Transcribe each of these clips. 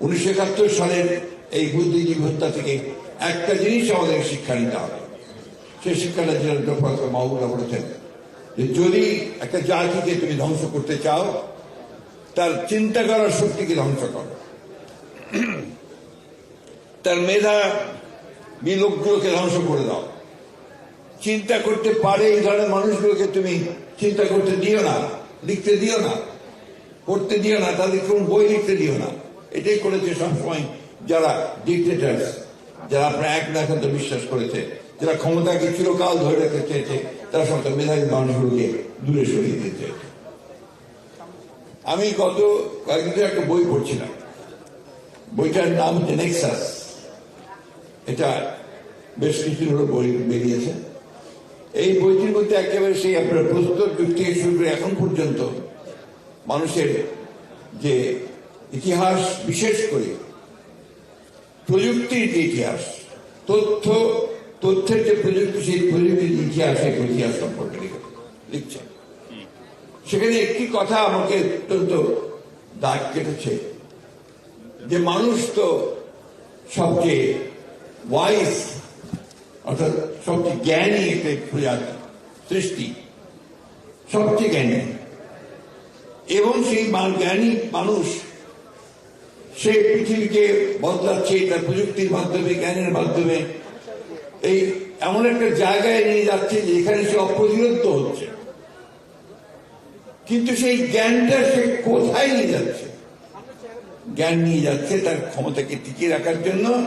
উনিশশো একাত্তর সালের এই বুদ্ধিজীবী হত্যা থেকে একটা জিনিস আমাদের শিক্ষা নিতে হবে। সেই শিক্ষাটা যেটা ডক্টর মাহবুবরা বলেছেন যে যদি একটা জাতিকে তুমি ধ্বংস করতে চাও, তার চিন্তা করার শক্তিকে ধ্বংস করো। তার মেধা বিলোকগুলোকে ধ্বংস করে দাও। চিন্তা করতে পারে এই ধরনের মানুষগুলোকে তুমি চিন্তা করতে দিও না, লিখতে দিও না, পড়তে দিও না, তাদের কোন বই লিখতে দিও না। এটাই করেছে সবসময় যারা ডিক্টেটার্স যারা আপনার এক না একান্ত বিশ্বাস করেছে, যারা ক্ষমতাকে চিরকাল ধরে রাখতে চেয়েছে, তারা সমস্ত মেধাবী মানুষগুলোকে দূরে সরিয়ে দিতে আমি গত কয়েকদিন একটা বই পড়ছিলাম। বইটার নাম হচ্ছে নেক্সাস এটা বেশ কিছু হলো বই বেরিয়েছে। এই বইটির মধ্যে একেবারে সেই আপনার প্রস্তর যুগ থেকে শুরু করে এখন পর্যন্ত মানুষের যে ইতিহাস বিশেষ করে। প্রযুক্তির যে ইতিহাস, তথ্য, তথ্যের যে প্রযুক্তি, সেই প্রযুক্তির ইতিহাস সেই ইতিহাস সম্পর্কে লিখ- লিখছেন সেখানে একটি কথা আমাকে অত্যন্ত দাগ কেটেছে, যে মানুষ তো সবচেয়ে ওয়াইস অর্থাৎ সবচেয়ে জ্ঞানী একটা প্রজাতি সৃষ্টি, সবচেয়ে জ্ঞানী। এবং সেই জ্ঞানী মানুষ সে পৃথিবীকে বদলাচ্ছে তার প্রযুক্তির মাধ্যমে, জ্ঞানের মাধ্যমে। এই এমন একটা জায়গায় নিয়ে যাচ্ছে যে এখানে সে অপ্রতিরোধ হচ্ছে। কিন্তু সেই জ্ঞানটা সে কোথায় নিয়ে যাচ্ছে? জ্ঞান নিয়ে যাচ্ছে তার ক্ষমতাকে টিকিয়ে রাখার জন্য,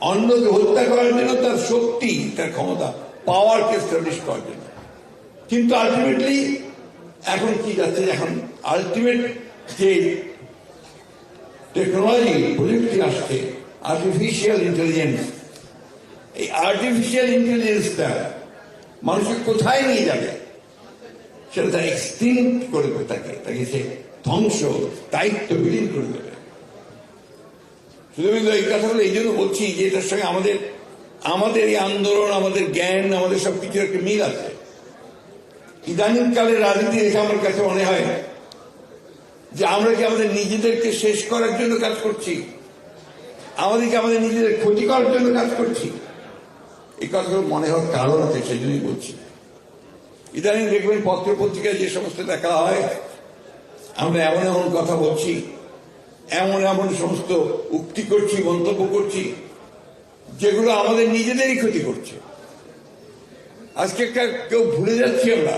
অন্যকে হত্যা করার জন্য, তার শক্তি, তার ক্ষমতা পাওয়ারকে স্টাবলিশ করার জন্য। কিন্তু আলটিমেটলি এখন কি যাচ্ছে? এখন আলটিমেট যে টেকনোলজি, প্রযুক্তি আসছে। আর্টিফিশিয়াল ইন্টেলিজেন্স এই আর্টিফিশিয়াল ইন্টেলিজেন্সটা মানুষকে কোথায় নিয়ে যাবে? সেটা তার করে দেবে তাকে। তাকে সে ধ্বংস, দায়িত্ব বিলীন করে দেবে। শুধু এই কথাগুলো এই জন্য বলছি যে এটার সঙ্গে আমাদের আমাদের এই আন্দোলন, আমাদের জ্ঞান, আমাদের সব কিছুর একটা মিল আছে। ইদানিং কালের রাজনীতি দেখে আমার কাছে মনে হয় যে আমরা কি আমাদের নিজেদেরকে শেষ করার জন্য কাজ করছি? আমাদেরকে আমাদের নিজেদের ক্ষতি করার জন্য কাজ করছি? এই কথাগুলো মনে হওয়ার কারণ আছে সেই জন্যই বলছি। ইদানিং দেখবেন পত্র পত্রিকায় যে সমস্ত দেখা হয়, আমরা এমন এমন কথা বলছি, এমন এমন সমস্ত উক্তি করছি, মন্তব্য করছি, যেগুলো আমাদের নিজেদেরই ক্ষতি করছে। আজকে একটা কেউ ভুলে যাচ্ছি আমরা।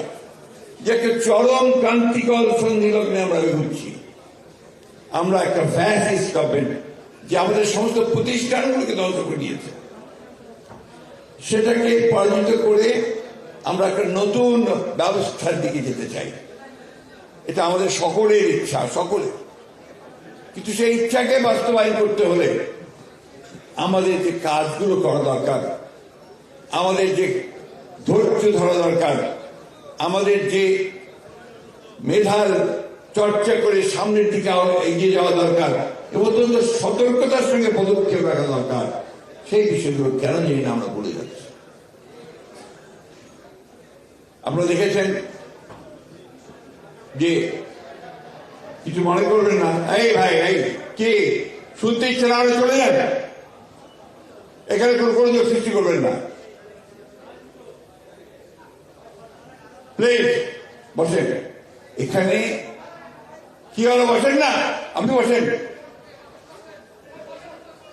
যে একটা চরম ক্রান্তিকল সন্ধিলগ্নে আমরা ঘুরছি আমরা একটা ফ্যাসিস্ট গভর্নমেন্ট যে আমাদের সমস্ত প্রতিষ্ঠানগুলোকে ধ্বংস করে দিয়েছে। সেটাকে পরাজিত করে আমরা একটা নতুন ব্যবস্থার দিকে যেতে চাই। এটা আমাদের সকলের ইচ্ছা, সকলের। কিন্তু সেই ইচ্ছাকে বাস্তবায়ন করতে হলে আমাদের যে কাজগুলো করা দরকার, আমাদের যে ধৈর্য ধরা দরকার আমাদের যে মেধার চর্চা করে সামনের দিকে এগিয়ে যাওয়া দরকার এবং অত্যন্ত সতর্কতার সঙ্গে পদক্ষেপ রাখা দরকার, সেই বিষয়গুলো কেন জানি না আমরা ভুলে যাচ্ছি। আপনারা দেখেছেন যে কিছু মনে করবেন না, এই ভাই, এই, কে? শুনতে ইচ্ছে না চলে যান। এখানে কোন কোনো সৃষ্টি করবেন না। প্লিজ বসেন। এখানে কি হলো, বসেন না? আপনি বসেন।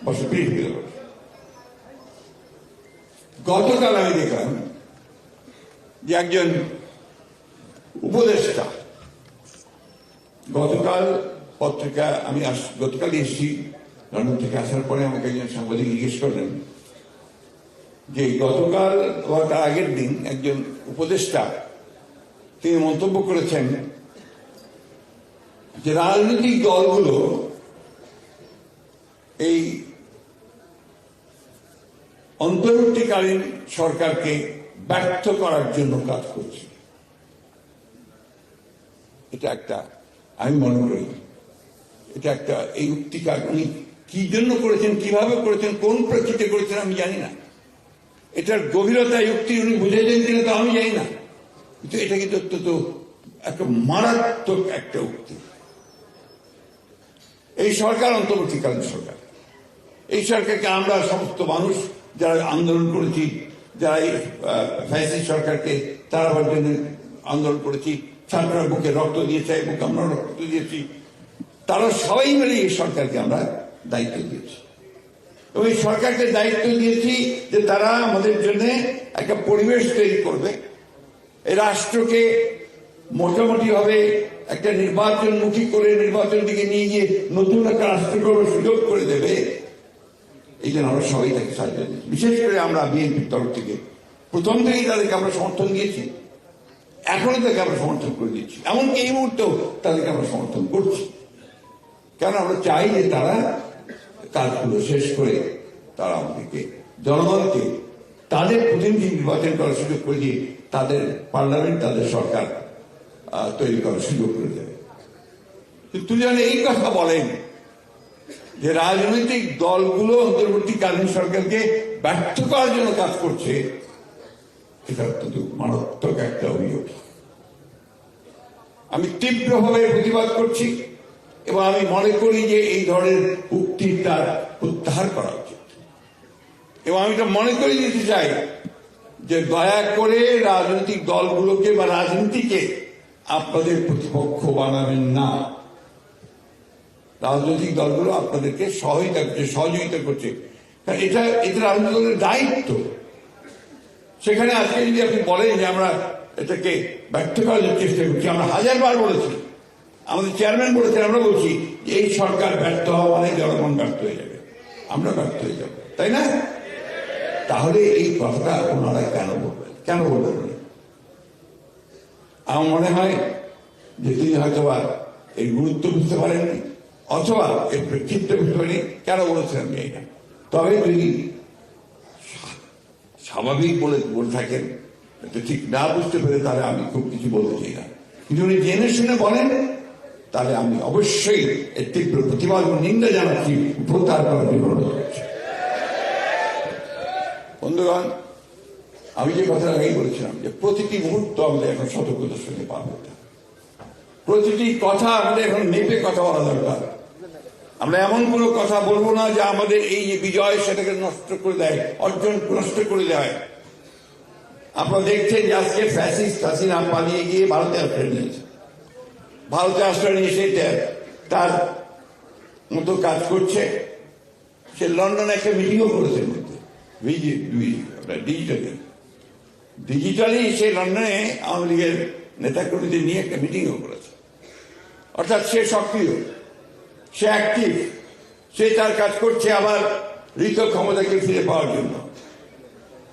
বসে প্লিজ গতকাল আমি দেখলাম যে একজন উপদেষ্টা, গতকাল পত্রিকা আমি গতকাল এসেছি, লন্ডন থেকে আসার পরে আমাকে একজন সাংবাদিক জিজ্ঞেস করলেন যে গতকাল তার আগের দিন একজন উপদেষ্টা তিনি মন্তব্য করেছেন যে রাজনৈতিক দলগুলো এই অন্তর্বর্তীকালীন সরকারকে ব্যর্থ করার জন্য কাজ করছে। এটা একটা, আমি মনে করি, এটা একটা এই উক্তিকা উনি কি জন্য করেছেন, কীভাবে করেছেন, কোন প্রেক্ষিতে করেছেন আমি জানি না। এটার গভীরতা উক্তি উনি বুঝেছেন কিনা তো আমি জানি না। কিন্তু এটা কিন্তু অত্যন্ত একটা মারাত্মক একটা উক্তি। এই সরকার, অন্তর্বর্তীকালীন সরকার। এই সরকারকে আমরা সমস্ত মানুষ যারা আন্দোলন করেছি, যারা ফ্যাসিস্ট সরকারকে তাড়াবার জন্য আন্দোলন করেছি, ছাত্ররা বুকে রক্ত দিয়েছে বুকে আমরা রক্ত দিয়েছি, তারা সবাই মিলে এই সরকারকে আমরা দায়িত্ব দিয়েছি। এবং এই সরকারকে দায়িত্ব দিয়েছি যে তারা আমাদের জন্য একটা পরিবেশ তৈরি করবে। রাষ্ট্রকে মোটামুটি ভাবে একটা নির্বাচনমুখী করে নির্বাচন দিকে নিয়ে গিয়ে নতুন একটা রাষ্ট্র সুযোগ করে দেবে, এই জন্য আমরা সবাই তাকে সাহায্য বিশেষ করে আমরা বিএনপির তরফ থেকে। প্রথম থেকেই তাদেরকে আমরা সমর্থন দিয়েছি। এখনও তাকে আমরা সমর্থন করে দিচ্ছি। এমনকি এই মুহূর্তেও তাদেরকে আমরা সমর্থন করছি। কারণ আমরা চাই যে তারা কাজগুলো শেষ করে তারা আমাদেরকে জনগণকে তাদের প্রতিনিধি নির্বাচন করার সুযোগ করে দিয়ে তাদের পার্লামেন্ট, তাদের সরকার তৈরি করার সুযোগ করে দেবে। কিন্তু যেন এই কথা বলেন যে রাজনৈতিক দলগুলো অন্তর্বর্তীকালীন সরকারকে ব্যর্থ করার জন্য কাজ করছে এটা অত্যন্ত মারাত্মক একটা অভিযোগ। আমি তীব্রভাবে প্রতিবাদ করছি এবং আমি মনে করি যে এই ধরনের উক্তি তার প্রত্যাহার করা উচিত। এবং আমি এটা মনে করে দিতে চাই যে দয়া করে রাজনৈতিক দলগুলোকে বা রাজনীতিকে আপনাদের প্রতিপক্ষ বানাবেন না। রাজনৈতিক দলগুলো আপনাদেরকে সহায়তা করছে, সহযোগিতা করছে। এটা এটা রাজনৈতিক দলের দায়িত্ব। সেখানে আজকে যদি আপনি বলেন যে আমরা এটাকে ব্যর্থ করার চেষ্টা করছি, আমরা হাজারবার বলেছি, আমাদের চেয়ারম্যান বলেছেন, আমরা বলছি এই সরকার ব্যর্থ হওয়া মানে জনগণ ব্যর্থ হয়ে যাবে। আমরা ব্যর্থ হয়ে যাব। তাই না? তাহলে এই কথাটা ওনারা কেন বলবেন? কেন বলবেন? আমার মনে হয় যে তিনি হয়তো বা এর গুরুত্ব বুঝতে পারেননি, অথবা এর বুঝতে পারেনি কেন বলেছেন আমি তবে যদি স্বাভাবিক বলে বলে থাকেন ঠিক না বুঝতে পেরে তাহলে আমি খুব কিছু বলতে চাই না। কিন্তু উনি জেনে শুনে বলেন, তাহলে আমি অবশ্যই এর তীব্র প্রতিবাদ ও নিন্দা জানাচ্ছি প্রত্যাহার করার বন্ধুগণ, আমি যে কথাটা আগেই বলেছিলাম যে প্রতিটি মুহূর্ত আমাদের এখন সতর্কতার সঙ্গে পার করতে প্রতিটি কথা আমাদের এখন মেপে কথা বলা দরকার। আমরা এমন কোনো কথা বলব না যে আমাদের এই যে বিজয় সেটাকে নষ্ট করে দেয়, অর্জন নষ্ট করে দেয়। আপনারা দেখছেন যে আজকে ফ্যাসিস্ট হাসিনা পালিয়ে গিয়ে ভারতে আশ্রয় নিয়েছে ভারতে আশ্রয় নিয়ে সে তার মতো কাজ করছে। সে লন্ডনে একটা মিটিংও করেছে মধ্যে ডিজিটালি ডিজিটালি সে লন্ডনে আওয়ামী নেতাকর্মীদের নিয়ে একটা মিটিংও করেছে অর্থাৎ সে সক্রিয়, সে অ্যাক্টিভ সে তার কাজ করছে আবার ঋত ক্ষমতাকে ফিরে পাওয়ার জন্য।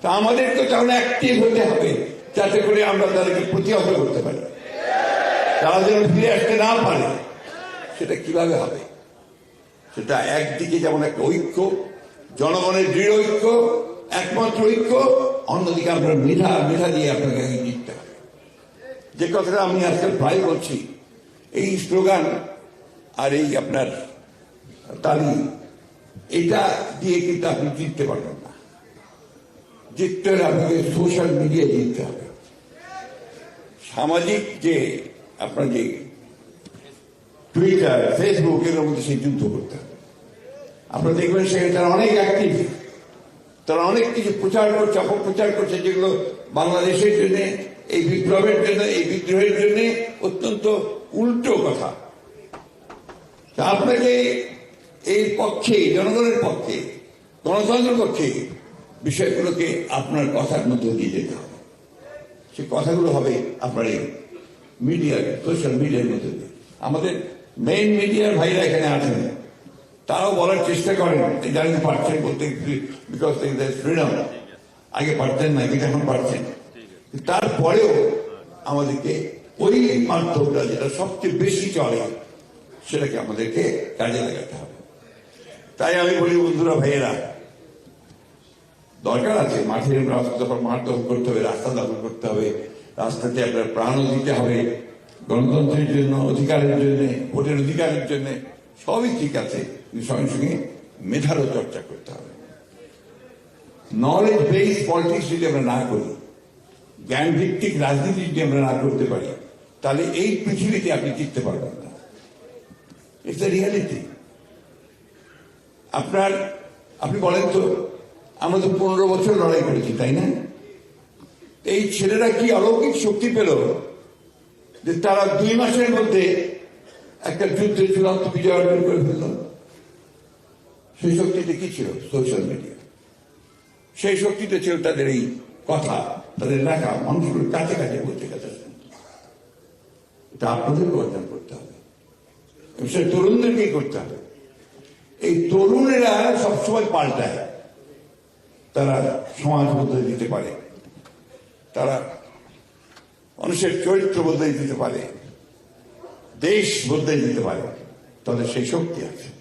তা আমাদেরকে তাহলে অ্যাক্টিভ হতে হবে, যাতে করে আমরা তাদেরকে প্রতিহত করতে পারি। তারা যেন ফিরে আসতে না পারে, সেটা কীভাবে হবে? সেটা একদিকে যেমন একটা ঐক্য জনগণের দৃঢ় ঐক্য, একমাত্র ঐক্য, অন্যদিকে আমরা মেধা মেধা দিয়ে আপনাকে জিততে হবে যে কথাটা আমি আজকাল প্রায় বলছি, এই স্লোগান আর এই আপনার তালি, এটা দিয়ে কিন্তু আপনি জিততে পারবেন না। জিততে হলে আপনাকে সোশ্যাল মিডিয়ায় জিততে হবে। সামাজিক যে আপনার যে টুইটার ফেসবুক এগুলোর মধ্যে সেই যুদ্ধ করতে হবে। আপনারা দেখবেন সেখানে তারা অনেক অ্যাক্টিভ তারা অনেক কিছু প্রচার করছে, অপপ্রচার করছে, যেগুলো বাংলাদেশের জন্য, এই বিপ্লবের জন্য, এই বিদ্রোহের জন্য অত্যন্ত উল্টো কথা। আপনাকে এই পক্ষে, জনগণের পক্ষে, গণতন্ত্রের পক্ষে বিষয়গুলোকে আপনার কথার মধ্যে দিয়ে যেতে হবে। সে কথাগুলো হবে আপনার এই মিডিয়ার সোশ্যাল মিডিয়ার মধ্যে আমাদের মেইন মিডিয়ার ভাইরা এখানে আছেন। তারাও বলার চেষ্টা করেন জানি পারছেন বলতে বিকজ ফ্রিডম আগে পারতেন না, কিন্তু এখন পারছেন। তারপরেও আমাদেরকে ওই মাধ্যমটা যেটা সবচেয়ে বেশি চলে, সেটাকে আমাদেরকে কাজে লাগাতে হবে। তাই আমি বলি, বন্ধুরা, ভাইয়েরা, দরকার আছে মাঠের রাস্তা মাঠ দখল করতে হবে, রাস্তা দখল করতে হবে, রাস্তাতে আপনার প্রাণও দিতে হবে, গণতন্ত্রের জন্য, অধিকারের জন্য, ভোটের অধিকারের জন্য, সবই ঠিক আছে। সঙ্গে সঙ্গে মেধারও চর্চা করতে হবে। নলেজ বেস পলিটিক্স যদি আমরা না করি জ্ঞান ভিত্তিক রাজনীতি যদি আমরা না করতে পারি, তাহলে এই পৃথিবীতে আপনি টিকতে পারবেন না। ইটস দ্য রিয়ালিটি আপনার, আপনি বলেন তো, আমরা তো পনেরো বছর লড়াই করেছি, তাই না? এই ছেলেরা কি অলৌকিক শক্তি পেল যে তারা দুই মাসের মধ্যে একটা যুদ্ধে চূড়ান্ত বিজয় অর্জন করে ফেলল? সেই শক্তিটা কি ছিল? সোশ্যাল মিডিয়া সেই শক্তিটা ছিল তাদের এই কথা, তাদের লেখা মানুষগুলোর কাছে কাছে বলতে কাছে এটা আপনাদেরকে অর্জন করতে হবে। সে তরুণদেরকে করতে হবে। এই তরুণেরা সবসময় পাল্টায়। তারা সমাজ বদলে দিতে পারে। তারা মানুষের চরিত্র বদলে দিতে পারে। দেশ বদলে দিতে পারে। তাদের সেই শক্তি আছে।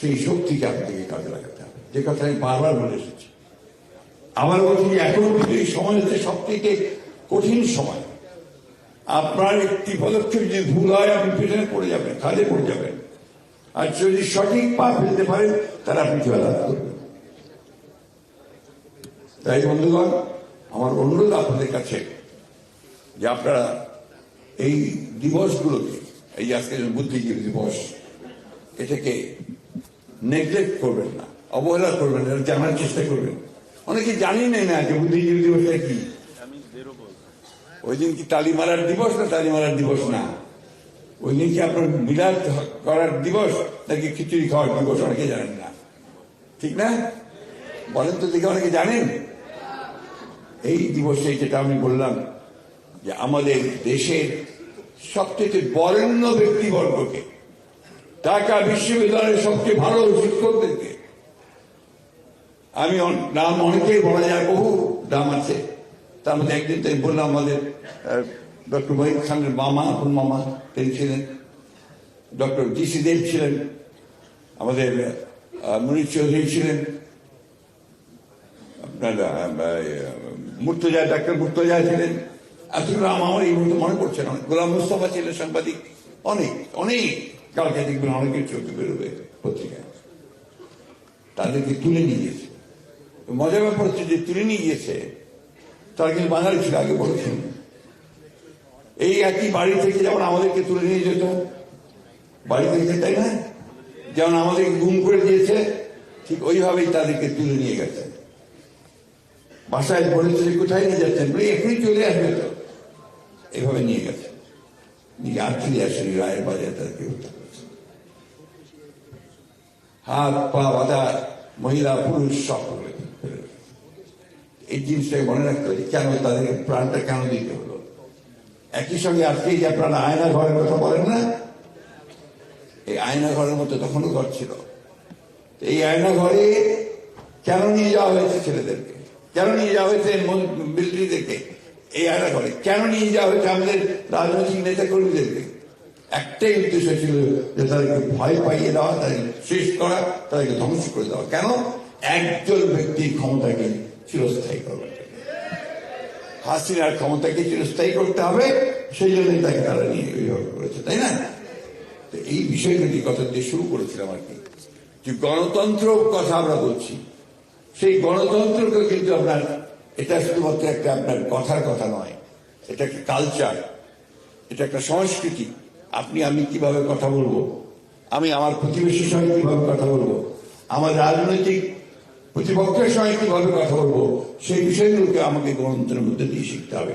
সেই শক্তিকে আপনাকে কাজে লাগাতে হবে। যে কথা আমি বারবার বলে এসেছি। আমার বলছি এখন কিন্তু এই সময় হচ্ছে সব থেকে কঠিন সময়, আপনার একটি পদক্ষেপ যদি ভুল হয়, আপনি পেছনে পড়ে যাবেন খাদে পড়ে যাবেন। আর যদি সঠিক পা ফেলতে পারেন, তাহলে আপনি জয়লাভ করবেন। তাই বন্ধুগণ, আমার অনুরোধ আপনাদের কাছে যে আপনারা এই দিবসগুলোকে, এই আজকে বুদ্ধিজীবী দিবস, এটাকে নেগলেক্ট করবেন না, অবহেলা করবেন এটা জানার চেষ্টা করবেন। অনেকে জানি না না যে বুদ্ধিজীবী দিবসটা কি ওই দিন কি তালি মারার দিবস না তালি মারার দিবস না? ওই দিন কি আপনার বিলাস করার দিবস নাকি খিচুড়ি খাওয়ার দিবস অনেকে জানেন না। ঠিক না? বলেন তো দেখে অনেকে জানেন? এই দিবসে যেটা আমি বললাম যে আমাদের দেশের সবচেয়ে বরেণ্য ব্যক্তিবর্গকে ঢাকা বিশ্ববিদ্যালয়ের সবচেয়ে ভালো শিক্ষকদেরকে। আমি নাম অনেকেই বলা যায়, বহু নাম আছে। তার মধ্যে একদিন তাই বললাম আমাদের ডক্টর মহিদ খানের মামা, আপন মামা, তিনি ছিলেন। ডক্টর সি দেব ছিলেন, আমাদের মনির চৌধুরী ছিলেন। আপনার মুর্তজা, ডাক্তার মুর্তজা ছিলেন। এতগুলো আমার এই মুহূর্তে মনে পড়ছে না। গোলাম মুস্তফা ছিলেন সাংবাদিক। অনেক অনেক। কালকে দেখবেন অনেকের চোখে বেরোবে পত্রিকায়। তাদেরকে তুলে নিয়ে গিয়েছে মজার ব্যাপার হচ্ছে যে তুলে নিয়ে গিয়েছে তারা কিন্তু বাঙালি ছিল, আগে বলেছেন এই একই বাড়ি থেকে যেমন আমাদেরকে তুলে নিয়ে যেত, বাড়ি থেকে তাই না যেমন আমাদেরকে গুম করে দিয়েছে, ঠিক ওইভাবেই তাদেরকে তুলে নিয়ে গেছে। বাসায় বলেছে যে, কোথায় নিয়ে যাচ্ছেন? বলে, এখনই চলে আসবে তো। এভাবে নিয়ে গেছে। নিয়ে আর ফিরে আসেনি রায়ের বাজারে তাদেরকে হাত পা বাঁধা মহিলা পুরুষ সব করে এই জিনিসটাকে মনে রাখতে হবে কেন তাদেরকে প্রাণটা কেন দিতে হলো? একই সঙ্গে আজকে যে আপনারা আয়না ঘরের কথা বলেন না? এই আয়না ঘরের মতো তখনও ঘর ছিল। এই আয়না ঘরে কেন নিয়ে যাওয়া হয়েছে ছেলেদেরকে? কেন নিয়ে যাওয়া হয়েছে মিলিটারিদেরকে? এই আয়না ঘরে কেন নিয়ে যাওয়া হয়েছে আমাদের রাজনৈতিক নেতা কর্মীদেরকে একটাই উদ্দেশ্য ছিল যে তাদেরকে ভয় পাইয়ে দেওয়া, তাদেরকে শেষ করা, তাদেরকে ধ্বংস করে দেওয়া। কেন? একজন ব্যক্তির ক্ষমতাকে চিরস্থায়ী জন্য। হাসিনার ক্ষমতাকে চিরস্থায়ী করতে হবে, সেই জন্যই তাকে তারা নিয়ে ওইভাবে করেছে, তাই না? তো এই বিষয়গুলি কথা দিয়ে শুরু করেছিলাম আর কি। যে গণতন্ত্র কথা আমরা বলছি, সেই গণতন্ত্রকে কিন্তু আপনার, এটা শুধুমাত্র একটা আপনার কথার কথা নয়, এটা একটা কালচার এটা একটা সংস্কৃতি। আপনি, আমি কীভাবে কথা বলব? আমি আমার প্রতিবেশীর সঙ্গে কীভাবে কথা বলব? আমার রাজনৈতিক প্রতিপক্ষের সঙ্গে কীভাবে কথা বলব? সেই বিষয়গুলোকে আমাকে গণতন্ত্রের মধ্যে দিয়ে শিখতে হবে।